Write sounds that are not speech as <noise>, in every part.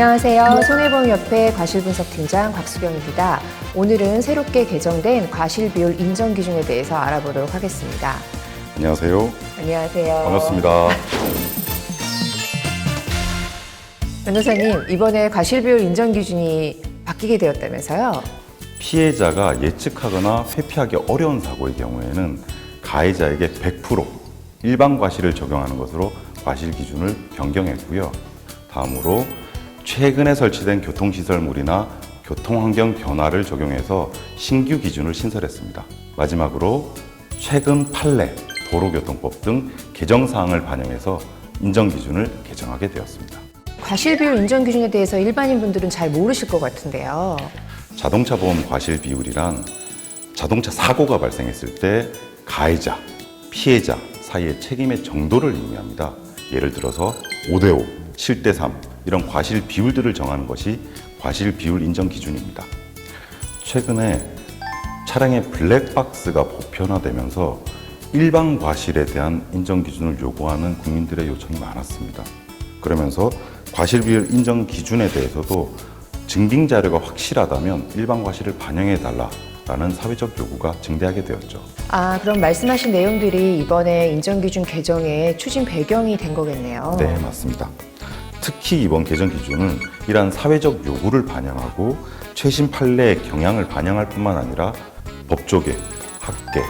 안녕하세요. 손해보험 협회 과실분석팀장 곽수경입니다. 오늘은 새롭게 개정된 과실비율 인정 기준에 대해서 알아보도록 하겠습니다. 안녕하세요. 안녕하세요. 반갑습니다. 변호사님, 이번에 과실비율 인정 기준이 바뀌게 되었다면서요? 피해자가 예측하거나 회피하기 어려운 사고의 경우에는 가해자에게 100% 일반 과실을 적용하는 것으로 과실 기준을 변경했고요. 다음으로 최근에 설치된 교통시설물이나 교통환경 변화를 적용해서 신규 기준을 신설했습니다. 마지막으로 최근 판례, 도로교통법 등 개정 사항을 반영해서 인정 기준을 개정하게 되었습니다. 과실비율 인정 기준에 대해서 일반인 분들은 잘 모르실 것 같은데요. 자동차 보험 과실 비율이란 자동차 사고가 발생했을 때 가해자, 피해자 사이의 책임의 정도를 의미합니다. 예를 들어서 5대5, 7대 3 이런 과실 비율들을 정하는 것이 과실 비율 인정 기준입니다. 최근에 차량의 블랙박스가 보편화되면서 일반 과실에 대한 인정 기준을 요구하는 국민들의 요청이 많았습니다. 그러면서 과실 비율 인정 기준에 대해서도 증빙 자료가 확실하다면 일반 과실을 반영해 달라 라는 사회적 요구가 증대하게 되었죠. 아, 그럼 말씀하신 내용들이 이번에 인정 기준 개정의 추진 배경이 된 거겠네요. 네, 맞습니다. 특히 이번 개정 기준은 이러한 사회적 요구를 반영하고 최신 판례의 경향을 반영할 뿐만 아니라 법조계, 학계,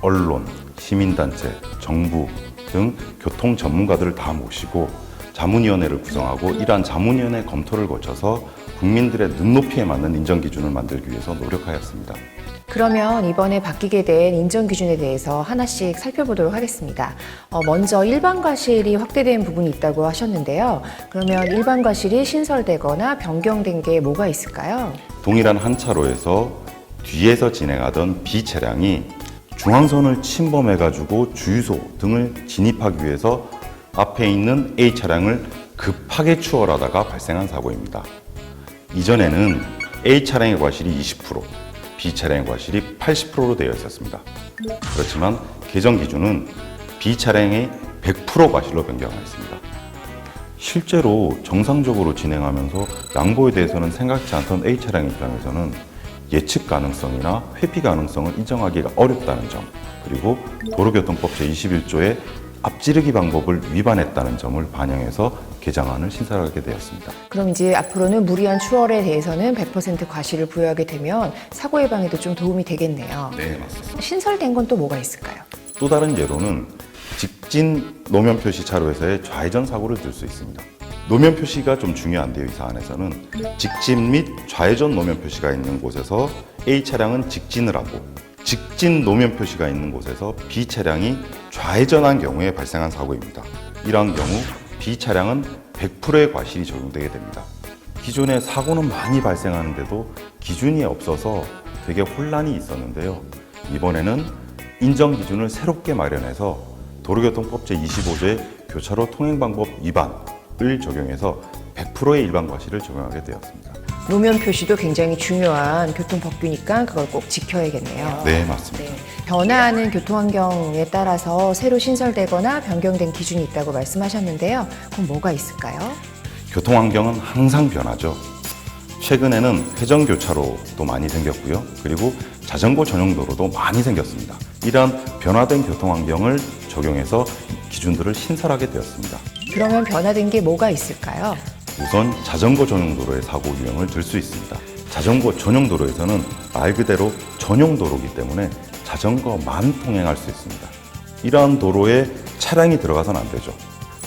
언론, 시민단체, 정부 등 교통 전문가들을 다 모시고 자문위원회를 구성하고 이러한 자문위원회 검토를 거쳐서 국민들의 눈높이에 맞는 인정 기준을 만들기 위해서 노력하였습니다. 그러면 이번에 바뀌게 된 인정 기준에 대해서 하나씩 살펴보도록 하겠습니다. 어, 먼저 일반 과실이 확대된 부분이 있다고 하셨는데요. 그러면 일반 과실이 신설되거나 변경된 게 뭐가 있을까요? 동일한 한 차로에서 뒤에서 진행하던 B 차량이 중앙선을 침범해가지고 주유소 등을 진입하기 위해서 앞에 있는 A 차량을 급하게 추월하다가 발생한 사고입니다. 이전에는 A 차량의 과실이 20%, B 차량의 과실이 80%로 되어 있었습니다. 그렇지만 개정 기준은 B 차량의 100% 과실로 변경하였습니다. 실제로 정상적으로 진행하면서 양보에 대해서는 생각지 않던 A 차량 입장에서는 예측 가능성이나 회피 가능성을 인정하기가 어렵다는 점, 그리고 도로교통법 제21조의 앞지르기 방법을 위반했다는 점을 반영해서 개정안을 신설하게 되었습니다. 그럼 이제 앞으로는 무리한 추월에 대해서는 100% 과실을 부여하게 되면 사고 예방에도 좀 도움이 되겠네요. 네, 맞습니다. 신설된 건 또 뭐가 있을까요? 또 다른 예로는 직진 노면 표시 차로에서의 좌회전 사고를 들 수 있습니다. 노면 표시가 좀 중요한데요, 이 사안에서는 직진 및 좌회전 노면 표시가 있는 곳에서 A 차량은 직진을 하고 직진 노면 표시가 있는 곳에서 B 차량이 좌회전한 경우에 발생한 사고입니다. 이러한 경우 B 차량은 100%의 과실이 적용되게 됩니다. 기존에 사고는 많이 발생하는데도 기준이 없어서 되게 혼란이 있었는데요. 이번에는 인정 기준을 새롭게 마련해서 도로교통법 제25조의 교차로 통행 방법 위반을 적용해서 100%의 일반 과실을 적용하게 되었습니다. 노면 표시도 굉장히 중요한 교통 법규니까 그걸 꼭 지켜야겠네요. 네, 맞습니다. 네. 변화하는 교통 환경에 따라서 새로 신설되거나 변경된 기준이 있다고 말씀하셨는데요. 그럼 뭐가 있을까요? 교통 환경은 항상 변하죠. 최근에는 회전 교차로도 많이 생겼고요. 그리고 자전거 전용 도로도 많이 생겼습니다. 이러한 변화된 교통 환경을 적용해서 기준들을 신설하게 되었습니다. 그러면 변화된 게 뭐가 있을까요? 우선 자전거 전용 도로의 사고 유형을 들 수 있습니다. 자전거 전용 도로에서는 말 그대로 전용 도로이기 때문에 자전거만 통행할 수 있습니다. 이러한 도로에 차량이 들어가선 안 되죠.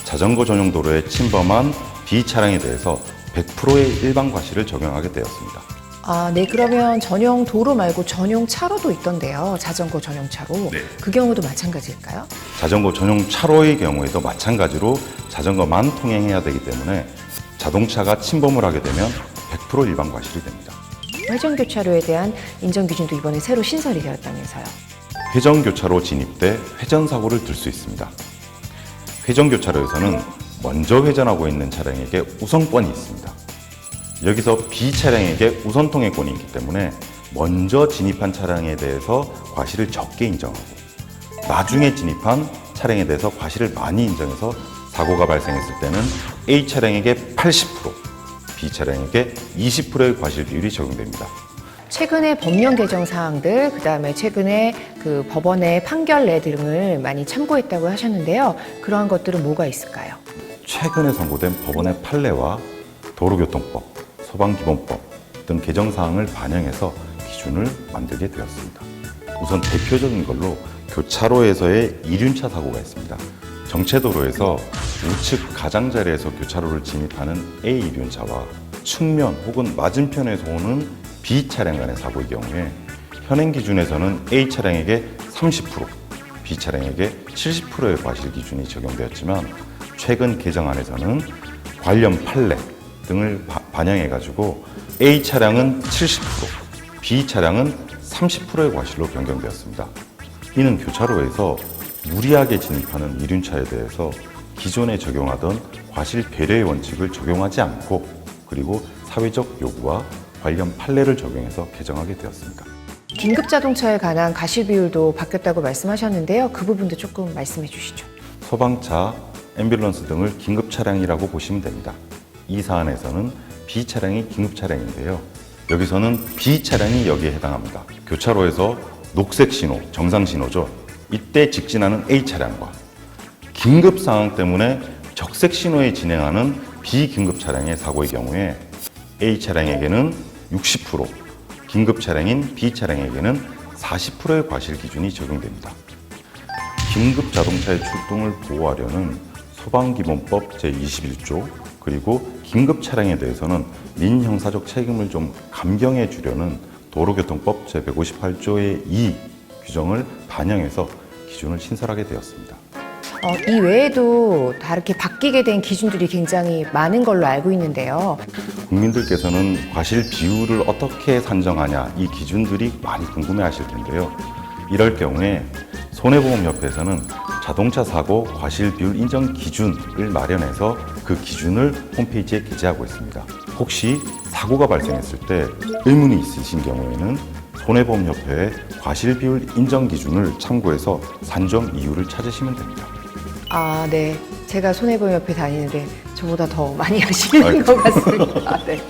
자전거 전용 도로에 침범한 B 차량에 대해서 100%의 일반 과실을 적용하게 되었습니다. 아, 네. 그러면 전용 도로 말고 전용 차로도 있던데요. 자전거 전용 차로. 네. 그 경우도 마찬가지일까요? 자전거 전용 차로의 경우에도 마찬가지로 자전거만 통행해야 되기 때문에 자동차가 침범을 하게 되면 100% 일반 과실이 됩니다. 회전 교차로에 대한 인정 기준도 이번에 새로 신설이 되었다면서요. 회전 교차로 진입 때 회전 사고를 들 수 있습니다. 회전 교차로에서는 먼저 회전하고 있는 차량에게 우선권이 있습니다. 여기서 B 차량에게 우선 통행권이 있기 때문에 먼저 진입한 차량에 대해서 과실을 적게 인정하고 나중에 진입한 차량에 대해서 과실을 많이 인정해서 사고가 발생했을 때는 A 차량에게 80%, B 차량에게 20%의 과실 비율이 적용됩니다. 최근에 법령 개정 사항들, 그 다음에 최근에 그 법원의 판결내 등을 많이 참고했다고 하셨는데요. 그러한 것들은 뭐가 있을까요? 최근에 선고된 법원의 판례와 도로교통법, 소방기본법 등 개정 사항을 반영해서 기준을 만들게 되었습니다. 우선 대표적인 걸로 교차로에서의 이륜차 사고가 있습니다. 정체도로에서 우측 가장자리에서 교차로를 진입하는 A 이륜차와 측면 혹은 맞은편에서 오는 B 차량 간의 사고의 경우에 현행 기준에서는 A 차량에게 30%, B 차량에게 70%의 과실 기준이 적용되었지만 최근 개정안에서는 관련 판례 등을 바- 반영해가지고 A 차량은 70%, B 차량은 30%의 과실로 변경되었습니다. 이는 교차로에서 무리하게 진입하는 이륜차에 대해서 기존에 적용하던 과실 배려의 원칙을 적용하지 않고 그리고 사회적 요구와 관련 판례를 적용해서 개정하게 되었습니다. 긴급 자동차에 관한 가실 비율도 바뀌었다고 말씀하셨는데요. 그 부분도 조금 말씀해 주시죠. 소방차, 앰뷸런스 등을 긴급 차량이라고 보시면 됩니다. 이 사안에서는 B 차량이 긴급 차량인데요. 여기서는 B 차량이 여기에 해당합니다. 교차로에서 녹색 신호, 정상 신호죠. 이때 직진하는 A 차량과 긴급 상황 때문에 적색 신호에 진행하는 비긴급 차량의 사고의 경우에 A 차량에게는 60%, 긴급 차량인 B 차량에게는 40%의 과실 기준이 적용됩니다. 긴급 자동차의 출동을 보호하려는 소방기본법 제21조 그리고 긴급 차량에 대해서는 민형사적 책임을 좀 감경해 주려는 도로교통법 제158조의 2 규정을 반영해서 기준을 신설하게 되었습니다. 어, 이 외에도 다르게 바뀌게 된 기준들이 굉장히 많은 걸로 알고 있는데요. 국민들께서는 과실 비율을 어떻게 산정하냐 이 기준들이 많이 궁금해 하실 텐데요. 이럴 경우에 손해보험협회에서는 자동차 사고 과실 비율 인정 기준을 마련해서 그 기준을 홈페이지에 게재하고 있습니다. 혹시 사고가 발생했을 때 의문이 있으신 경우에는 손해보험협회의 과실 비율 인정 기준을 참고해서 산정 이유를 찾으시면 됩니다. 아, 네. 제가 손해보험협회 다니는데 저보다 더 많이 <laughs> 하시는. 것 같습니다. 네.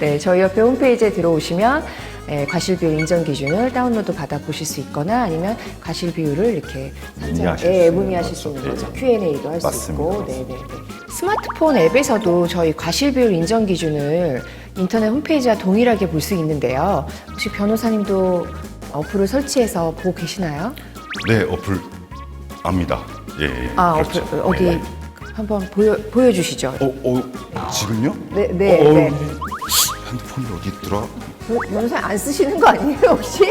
네, 저희 협회 홈페이지에 들어오시면 예, 과실비율 인정 기준을 다운로드 받아 보실 수 있거나 아니면 과실비율을 이렇게 문의하실 예, 수 있는 문의하실 수 거죠. 있는 거죠. 예. Q&A도 할 수 맞습니다. 있고. 네, 네, 네. 스마트폰 앱에서도 저희 과실비율 인정 기준을 인터넷 홈페이지와 동일하게 볼 수 있는데요. 혹시 변호사님도 어플을 설치해서 보고 계시나요? 네, 어플 압니다. 예, 예. 아, 그렇죠. 어플 어디 네. 한번 보여 보여주시죠. 어, 어, 지금요? 네, 네, 어, 어, 네. 핸드폰이 어디 있더라? 변호사 안 쓰시는 거 아니에요 혹시? <laughs>